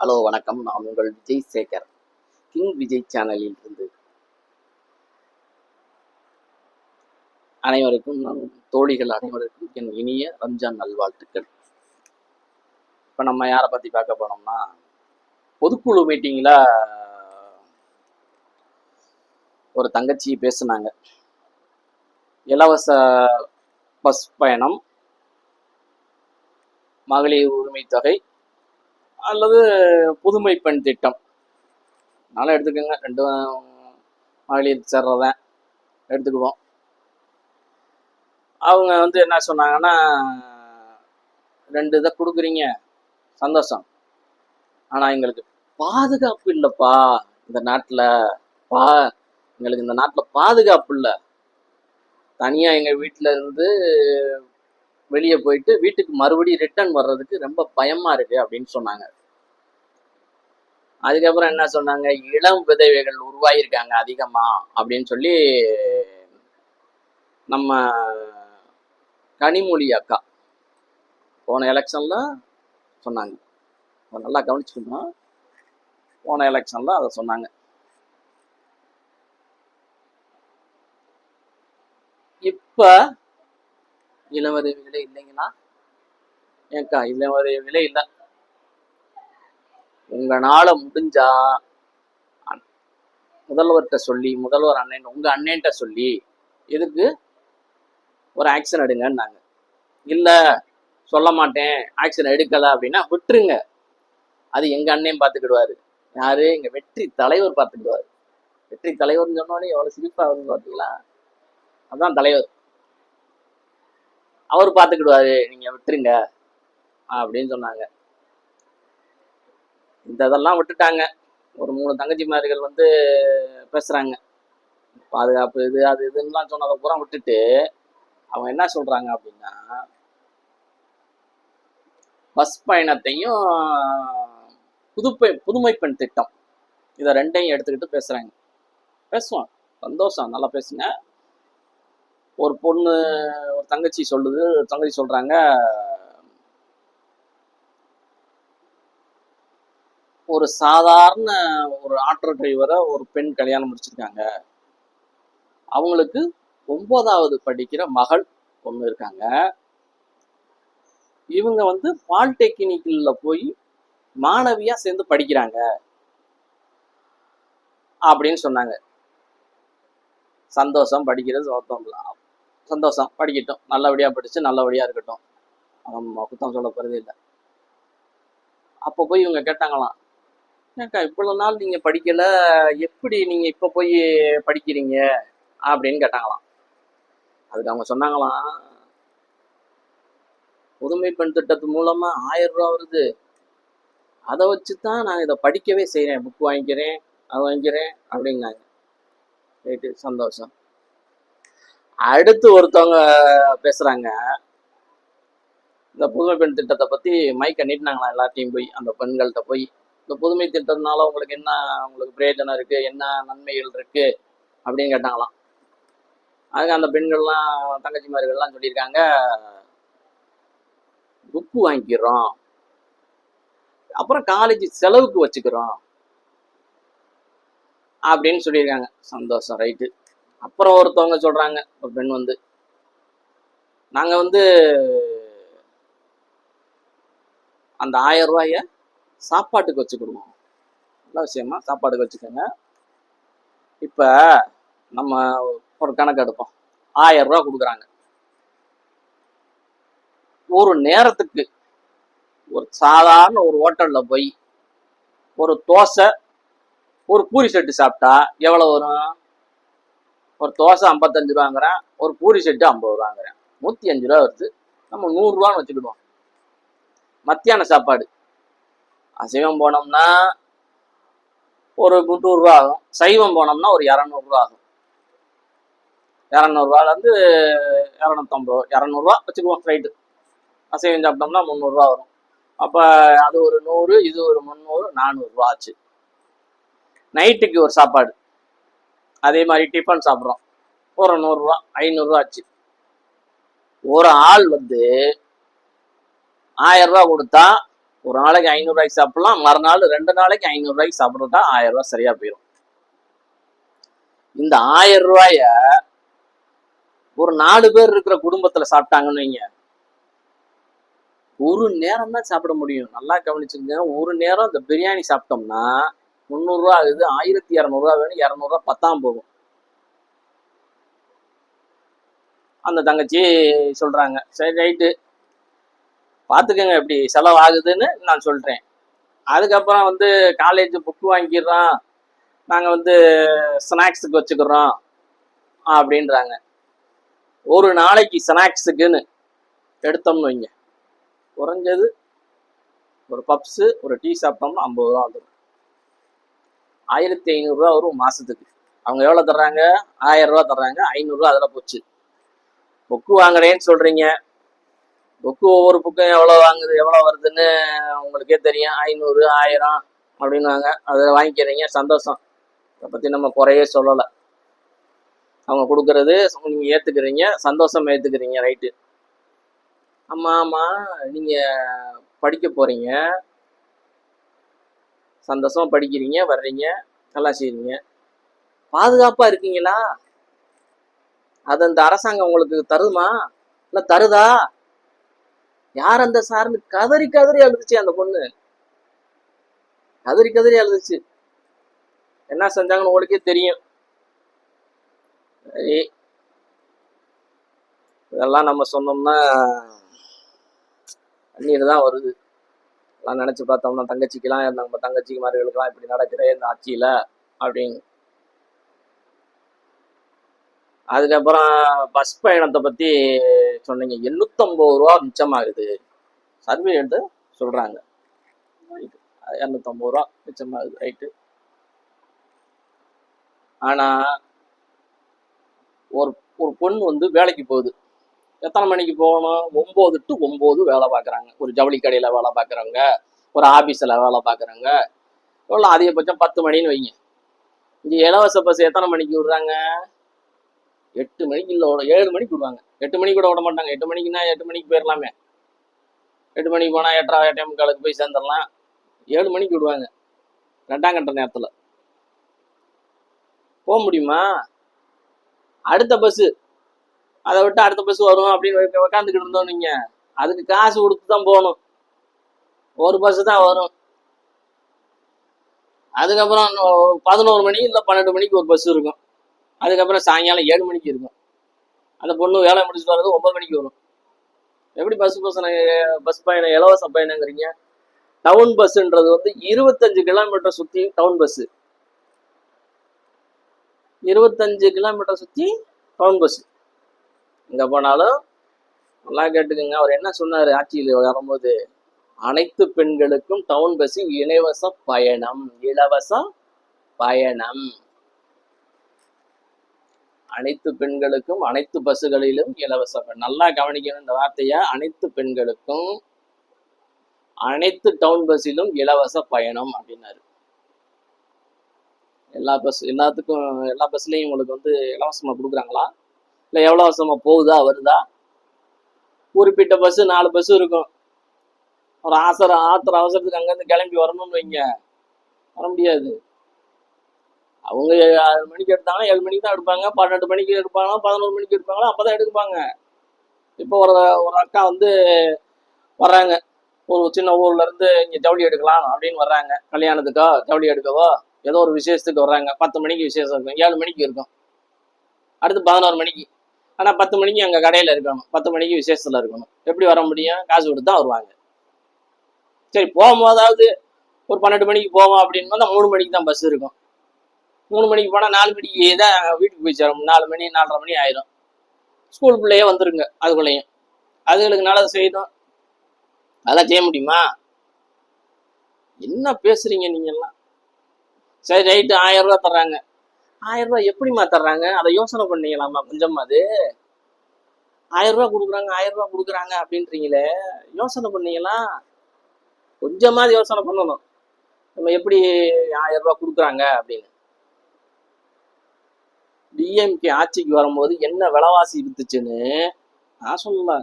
Hello வணக்கம். நான் உங்கள் விஜய் சேகர் கிங் விஜய் சேனலில் இருந்து அனைவருக்கும் தோழிகள் அனைவருக்கும் என் இனிய ரம்ஜான் நல்வாழ்த்துக்கள். இப்போ நம்ம யாரை பற்றி பார்க்க போனோம்னா பொதுக்குழு மீட்டிங்கில் ஒரு தங்கச்சி பேசுனாங்க. இலவச பஸ் பயணம் மகளிர் உரிமை தொகை அல்லது புதுமை பெண் திட்டம். நல்லா எடுத்துக்கோங்க. ரெண்டும் மகளிர் சேர்றதான் எடுத்துக்குவோம். அவங்க வந்து என்ன சொன்னாங்கன்னா ரெண்டு இதை கொடுக்குறீங்க. சந்தோஷம். ஆனால் எங்களுக்கு பாதுகாப்பு இல்லைப்பா. இந்த நாட்டில் பா எங்களுக்கு இந்த நாட்டில் பாதுகாப்பு இல்லை. தனியாக எங்கள் வீட்டில் இருந்து வெளியே போயிட்டு வீட்டுக்கு மறுபடியும் ரிட்டர்ன் வர்றதுக்கு ரொம்ப பயமா இருக்கு அப்படின்னு சொன்னாங்க. அதுக்கப்புறம் என்ன சொன்னாங்க? இளம் விதவைகள் உருவாகியிருக்காங்க அதிகமா அப்படின்னு சொல்லி நம்ம கனிமொழி அக்கா போன எலெக்ஷன்ல சொன்னாங்க. நல்லா கவனிச்சுக்கணும் போன எலெக்ஷன்ல அதை சொன்னாங்க. இப்ப இளவரவிகளே இல்லைங்களா? ஏக்கா இளவரவிகளே இல்லை. உங்களால முடிஞ்சா அ- முதல்வர்கிட்ட சொல்லி முதல்வர் அண்ணன் உங்க அண்ணன்ட்ட சொல்லி எதுக்கு? ஒரு ஆக்ஷன் எடுங்கன்னாங்க. இல்லை சொல்ல மாட்டேன் ஆக்ஷன் எடுக்கலை அப்படின்னா விட்டுருங்க. அது எங்கள் அண்ணன் பார்த்துக்கிடுவாரு யாரு? எங்கள் வெற்றி தலைவர் பார்த்துக்கிடுவாரு வெற்றி தலைவர்னு சொன்னோடனே எவ்வளோ சிரிப்பா வருது பார்த்தீங்களா அதான் தலைவர். அவர் பார்த்துக்கிடுவாரு நீங்க விட்டுருங்க அப்படின்னு சொன்னாங்க. இந்த இதெல்லாம் விட்டுட்டாங்க. ஒரு மூணு தங்கச்சிமார்கள் வந்து பேசுறாங்க. பாதுகாப்பு இது அது இதுன்னெலாம் சொன்னதை பூரா விட்டுட்டு அவங்க என்ன சொல்றாங்க அப்படின்னா பஸ் பயணத்தையும் புதுப்பை புதுமை பெண் திட்டம். இதை ரெண்டையும் எடுத்துக்கிட்டு பேசுகிறாங்க பேசுவோம். சந்தோஷம். நல்லா பேசுங்க. ஒரு பொண்ணு ஒரு தங்கச்சி சொல்லுது ஒரு தங்கச்சி சொல்றாங்க ஒரு சாதாரண ஒரு ஆட்டோ டிரைவரை ஒரு பெண் கல்யாணம் முடிச்சிருக்காங்க. அவங்களுக்கு ஒன்பதாவது படிக்கிற மகள் பொண்ணு இருக்காங்க. இவங்க வந்து பாலிடெக்னிக்கில் போய் மாணவியா சேர்ந்து படிக்கிறாங்க. அப்படின்னு சொன்னாங்க. சந்தோஷம் படிக்கிறது சோத்தம் சந்தோஷம். படிக்கட்டும். நல்லபடியா படிச்சு நல்லபடியா இருக்கட்டும். ஆமாம் குத்தம் சொல்ல போகிறதே இல்லை. அப்போ போய் இவங்க கேட்டாங்களாம் ஏக்கா இவ்வளவு நாள் நீங்க படிக்கல எப்படி நீங்க இப்ப போய் படிக்கிறீங்க? அப்படின்னு கேட்டாங்களாம். அதுக்கு அவங்க சொன்னாங்களாம் புதுமை பெண் திட்டத்து மூலமா ஆயிரம் ரூபா வருது. அதை வச்சு தான் நான் இதை படிக்கவே செய்கிறேன் புக் வாங்கிக்கிறேன் அதை வாங்கிக்கிறேன் அப்படின்னாங்க. ரைட்டு சந்தோஷம். அடுத்து ஒருத்தவங்க பேசுறாங்க. இந்த புதுமை பெண் திட்டத்தை பத்தி மைக் நீட்டினாங்களா எல்லாத்தையும் போய் அந்த பெண்கள்கிட்ட போய். இந்த புதுமை திட்டத்தினால உங்களுக்கு என்ன உங்களுக்கு பிரயோஜனம் இருக்கு என்ன நன்மைகள் இருக்கு அப்படின்னு கேட்டாங்களாம். அதுக்கு அந்த பெண்கள்லாம் தங்கச்சிமார்கள்லாம் சொல்லியிருக்காங்க புக்கு வாங்கிக்கிறோம். அப்புறம் காலேஜ் செலவுக்கு வச்சுக்கிறோம். அப்படின்னு சொல்லியிருக்காங்க. சந்தோஷம் ரைட்டு அப்புறம் ஒருத்தவங்க சொல்றாங்க ஒரு பெண் வந்து. நாங்க வந்து அந்த ஆயிரம் ரூபாய சாப்பாட்டுக்கு வச்சுக்கிடுவோம். நல்ல விஷயமா சாப்பாட்டுக்கு வச்சுக்கோங்க. இப்ப நம்ம ஒரு கணக்கு எடுப்போம். ஆயிரம் ரூபா கொடுக்குறாங்க. ஒரு நேரத்துக்கு ஒரு சாதாரண ஒரு ஹோட்டல்ல போய் ஒரு தோசை ஒரு பூரி செட்டு சாப்பிட்டா எவ்வளவு வரும்? ஒரு தோசை ஐம்பத்தஞ்சு ரூபாங்கிறேன் ஒரு பூரி செட்டு ஐம்பது ரூபாங்கிறேன். நூற்றி அஞ்சு ரூபா வருது நம்ம நூறுரூவான்னு வச்சுக்கிடுவோம். மத்தியான சாப்பாடு. அசைவம் போனோம்னா ஒரு முந்நூறுரூவா ஆகும். சைவம் போனோம்னா ஒரு இரநூறுவா ஆகும். இரநூறுவாலேருந்து இரநூத்தம்பது இரநூறுவா வச்சுக்குவோம் ஃப்ரைட்டு அசைவம் சாப்பிட்டோம்னா முந்நூறுரூவா வரும். அப்போ அது ஒரு நூறு இது ஒரு முந்நூறு நானூறுரூவா ஆச்சு. நைட்டுக்கு ஒரு சாப்பாடு. அதே மாதிரி டிஃபன் சாப்பிட்றோம். ஒரு நூறுரூவா ஐநூறுரூவா ஆச்சு. ஒரு ஆள் வந்து ஆயிரம் ரூபா கொடுத்தா ஒரு நாளைக்கு ஐநூறுரூவாய்க்கு சாப்பிடலாம். மறுநாள் ரெண்டு நாளைக்கு ஐநூறுரூவாய்க்கு சாப்பிட்றதா ஆயிரம் ரூபாய் சரியா போயிடும் இந்த ஆயிரம் ரூபாய ஒரு நாலு பேர் இருக்கிற குடும்பத்துல சாப்பிட்டாங்கன்னு வைங்க. ஒரு நேரம் தான் சாப்பிட முடியும். நல்லா கவனிச்சுங்க ஒரு நேரம் இந்த பிரியாணி சாப்பிட்டோம்னா முந்நூறுரூவா ஆகுது ஆயிரத்தி இரநூறுவா வேணும் இரநூறுவா பத்தாம் போகும். அந்த தங்கச்சி சொல்கிறாங்க சரி ரைட்டு. பார்த்துக்கங்க எப்படி செலவு ஆகுதுன்னு நான் சொல்கிறேன் அதுக்கப்புறம் வந்து காலேஜ் புக்கு வாங்கிடுறோம் நாங்கள் வந்து ஸ்நாக்ஸுக்கு வச்சுக்கிறோம் அப்படின்றாங்க. ஒரு நாளைக்கு ஸ்நாக்ஸுக்குன்னு எடுத்தோம்னு வைங்க. குறைஞ்சது ஒரு பப்ஸு ஒரு டீ சாப்பிட்டோம்னா ஐம்பது ரூபா வந்துடும் ஆயிரத்தி ஐநூறுரூவா வரும் மாதத்துக்கு அவங்க எவ்வளோ தர்றாங்க? ஆயிரம் ரூபா தர்றாங்க. ஐநூறுரூவா அதில் போச்சு. புக்கு வாங்குறேன்னு சொல்கிறீங்க புக்கு ஒவ்வொரு புக்கும் எவ்வளோ வாங்குது எவ்வளோ வருதுன்னு உங்களுக்கே தெரியும். ஐநூறு ஆயிரம் அப்படின்னுவாங்க. அதை வாங்கிக்கிறீங்க. சந்தோஷம். அதை பற்றி நம்ம குறையே சொல்லலை. அவங்க கொடுக்கறது நீங்கள் ஏற்றுக்கிறீங்க சந்தோஷம் ஏற்றுக்கிறீங்க ரைட்டு. ஆமாம் ஆமாம் நீங்கள் படிக்க போகிறீங்க சந்தோஷமாக படிக்கிறீங்க வர்றீங்க நல்லா செய்கிறீங்க பாதுகாப்பாக இருக்கீங்களா? அது அந்த அரசாங்கம் உங்களுக்கு தருமா? இல்லை தருதா? யார் அந்த சார்னு கதறி கதறி அழுதுச்சு அந்த பொண்ணு. கதறி கதறி அழுதுச்சு. என்ன செஞ்சாங்கன்னு உங்களுக்கே தெரியும். சரி. இதெல்லாம் நம்ம சொன்னோம்னா கண்ணீர் தான் வருது. எல்லாம் நினச்சி பார்த்தோம்னா தங்கச்சிக்கெல்லாம் நம்ம தங்கச்சிமார்களுக்கெல்லாம் இப்படி நடக்குதே இந்த ஆட்சியில் அப்படின்னு. அதுக்கப்புறம் பஸ் பயணத்தை பற்றி சொன்னீங்க. எண்ணூத்தம்பது ரூபா மிச்சமாகுது. சர்வே எடுத்து சொல்கிறாங்க இரநூத்தம்பது ரூபா மிச்சமாகுது. ரைட்டு ஆனால் ஒரு ஒரு பொண்ணு வந்து வேலைக்கு போகுது. எத்தனை மணிக்கு போகணும்? ஒம்பது டு ஒம்பது வேலை பார்க்குறாங்க. ஒரு ஜவுளி கடையில் வேலை பார்க்குறவங்க ஒரு ஆஃபீஸில் வேலை பார்க்குறவங்க. எவ்வளோ அதிகபட்சம் பத்து மணின்னு வைங்க. இங்கே இலவச பஸ் எத்தனை மணிக்கு விடுறாங்க? எட்டு மணிக்கு இல்லை விட ஏழு மணிக்கு விடுவாங்க. எட்டு மணிக்கு கூட விட மாட்டாங்க. எட்டு மணிக்குன்னா எட்டு மணிக்கு போயிடலாமே எட்டு மணிக்கு போனால் எட்டரை எட்டே முக்காலுக்கு போய் சேர்ந்துடலாம். ஏழு மணிக்கு விடுவாங்க. ரெண்டாம் கட்ட நேரத்தில். போக முடியுமா? அடுத்த பஸ்ஸு. அதை விட்டு அடுத்த பஸ் வரும் அப்படின்னு உட்காந்துக்கிட்டு இருந்தோம் நீங்க. அதுக்கு காசு கொடுத்து தான் போகணும். ஒரு பஸ் தான் வரும். அதுக்கப்புறம் பதினோரு மணி இல்லை பன்னெண்டு மணிக்கு ஒரு பஸ் இருக்கும். அதுக்கப்புறம் சாயங்காலம் ஏழு மணிக்கு இருக்கும். அந்த பொண்ணு வேலை முடிச்சுட்டு வர்றது ஒன்பது மணிக்கு வரும். எப்படி பஸ் பஸ் பஸ் பயணம் இலவச பயணங்கிறீங்க? டவுன் பஸ்ன்றது வந்து இருபத்தஞ்சு கிலோமீட்டர் சுற்றி டவுன் பஸ்ஸு இருபத்தஞ்சு கிலோமீட்டர் சுற்றி டவுன் பஸ்ஸு எங்கே போனாலும் நல்லா கேட்டுக்கோங்க. அவர் என்ன சொன்னார்? ஆட்சியில் வரும்போது அனைத்து பெண்களுக்கும் டவுன் பஸ்ஸில் இலவச பயணம் இலவச பயணம். அனைத்து பெண்களுக்கும் அனைத்து பஸ்ஸுகளிலும் இலவச நல்லா கவனிக்கணும் இந்த வார்த்தையை. அனைத்து பெண்களுக்கும் அனைத்து டவுன் பஸ்ஸிலும் இலவச பயணம் அப்படின்னாரு. எல்லா பஸ் எல்லாத்துக்கும் எல்லா பஸ்லையும் உங்களுக்கு வந்து இலவசமா கொடுக்குறாங்களா? இல்லை எவ்வளோ அவசரமாக போகுதா வருதா? குறிப்பிட்ட பஸ்ஸு நாலு பஸ்ஸு இருக்கும். ஒரு ஆசர ஆத்திர அவசரத்துக்கு அங்கேருந்து கிளம்பி வரணும்னு வைங்க. வர முடியாது. அவங்க ஆறு மணிக்கு எடுத்தாங்கன்னா ஏழு மணிக்கு தான் எடுப்பாங்க. பன்னெண்டு மணிக்கு எடுப்பாங்க பதினோரு மணிக்கு எடுப்பாங்களோ அப்போ தான் எடுப்பாங்க இப்போ ஒரு ஒரு அக்கா வந்து வர்றாங்க. ஒரு சின்ன ஊர்லேருந்து இங்கே ஜவுளி எடுக்கலாம் அப்படின்னு வர்றாங்க. கல்யாணத்துக்கோ ஜவுளி எடுக்கவோ ஏதோ ஒரு விசேஷத்துக்கு வர்றாங்க. பத்து மணிக்கு விசேஷம் இருக்கும் ஏழு மணிக்கு இருக்கும். அடுத்து பதினோரு மணிக்கு. ஆனால் பத்து மணிக்கு அங்கே கடையில் இருக்கணும். பத்து மணிக்கு விசேஷத்தில் இருக்கணும். எப்படி வர முடியும்? காசு கொடுத்து தான் வருவாங்க. சரி போகும்போதாவது ஒரு பன்னெண்டு மணிக்கு போவோம் அப்படின்னு வந்தால் மூணு மணிக்கு தான் பஸ் இருக்கும். மூணு மணிக்கு போனால் நாலு மணிக்கு தான் வீட்டுக்கு போய் சேரும். நாலு மணி நாலரை மணி ஆயிரும். ஸ்கூல் பிள்ளையே வந்துருங்க அதுக்குள்ளேயும். அதுகளுக்கு நல்லது செய்யணும் அதெல்லாம் செய்ய முடியுமா? என்ன பேசுறீங்க நீங்கெல்லாம் சரி ரைட்டு ஆயிரம் ரூபா தர்றாங்க. ஆயிரம் ரூபாய் எப்படிமா தர்றாங்க? அதை யோசனை பண்ணீங்களாம்மா கொஞ்சம் அது. ஆயிரம் ரூபாய் கொடுக்குறாங்க ஆயிரம் ரூபாய் கொடுக்குறாங்க அப்படின்றீங்களே யோசனை பண்ணீங்களா கொஞ்சமாவது யோசனை பண்ணணும். நம்ம எப்படி ஆயிரம் ரூபாய் கொடுக்குறாங்க அப்படின்னு. டிஎம்கே ஆட்சிக்கு வரும்போது என்ன விலைவாசி வித்துச்சுன்னு நான் சொல்லல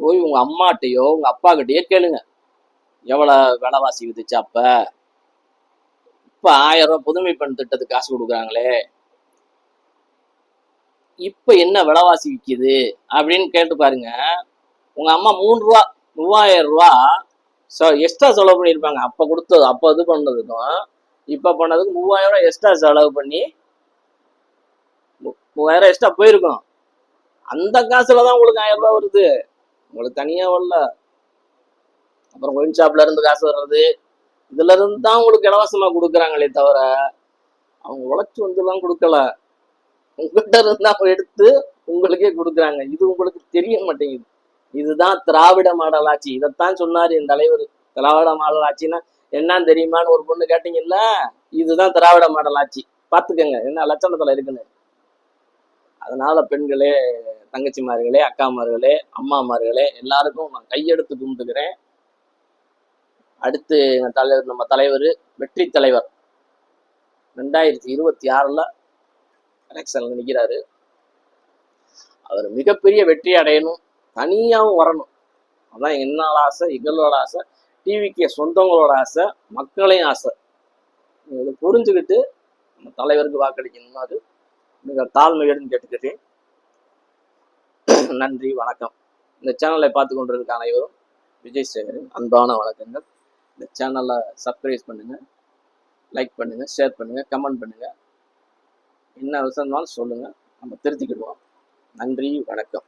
போய் உங்க அம்மாட்டையோ உங்க அப்பா கிட்டயோ கேளுங்க. எவ்வளோ விலைவாசி வித்துச்சு அப்ப? இப்ப ஆயிரம் ரூபாய் புதுமை பெண் திட்டத்துக்கு காசு கொடுக்குறாங்களே. இப்ப என்ன விலைவாசி விற்கிது அப்படின்னு கேட்டு பாருங்க. உங்க அம்மா மூணு ரூபா மூவாயிரம் ரூபா எக்ஸ்ட்ரா செலவு பண்ணியிருப்பாங்க. அப்ப கொடுத்தது அப்ப இது பண்ணதுக்கும் இப்ப பண்ணதுக்கு மூவாயிரம் ரூபாய் எக்ஸ்ட்ரா செலவு பண்ணி மூவாயிரம் எக்ஸ்ட்ரா போயிருக்கும். அந்த காசுல தான் உங்களுக்கு ஆயிரம் ரூபாய் வருது. உங்களுக்கு தனியா வரல. அப்புறம் ஒயின் ஷாப்ல இருந்து காசு வர்றது. இதுல இருந்து தான் உங்களுக்கு இலவசமா கொடுக்குறாங்களே தவிர அவங்க உழைச்சு வந்துலாம் கொடுக்கல. உங்ககிட்ட இருந்தா எடுத்து உங்களுக்கே கொடுக்குறாங்க. இது உங்களுக்கு தெரிய மாட்டேங்குது. இதுதான் திராவிட மாடல் ஆட்சி இதைத்தான் சொன்னார் என் தலைவர். திராவிட மாடல் ஆட்சின்னா என்னன்னு தெரியுமான்னு ஒரு பொண்ணு கேட்டீங்கல்ல? இதுதான் திராவிட மாடல் ஆட்சி பார்த்துக்கங்க. என்ன லட்சணத்துல இருக்குன்னு. அதனால பெண்களே தங்கச்சிமார்களே அக்காமார்களே அம்மாமார்களே எல்லாருக்கும் நான் கையெடுத்து கும்பிட்டுக்கிறேன். அடுத்து எங்கள் தலைவர் நம்ம தலைவர் வெற்றி தலைவர். ரெண்டாயிரத்தி இருபத்தி ஆறில் எலெக்ஷன்ல நிற்கிறாரு அவர் மிகப்பெரிய வெற்றி அடையணும் தனியாகவும் வரணும். அதான் என்னோட ஆசை எங்களோட ஆசை டிவிக்கு சொந்தங்களோட ஆசை மக்களையும் ஆசை. இதை புரிஞ்சுக்கிட்டு நம்ம தலைவருக்கு வாக்களிக்கணும் அது மிக தாழ்மையுடன் கேட்டுக்கிட்டேன் நன்றி வணக்கம். இந்த சேனலை பார்த்து கொண்டிருக்க அனைவரும் விஜய் சேகரின் அன்பான வணக்கங்கள். இந்த சேனலை சப்ஸ்கிரைப் பண்ணுங்கள் லைக் பண்ணுங்கள் ஷேர் பண்ணுங்கள் கமெண்ட் பண்ணுங்கள் என்ன விஷயம்னாலும் சொல்லுங்கள் நம்ம திருத்திக்கிடுவோம். நன்றி வணக்கம்.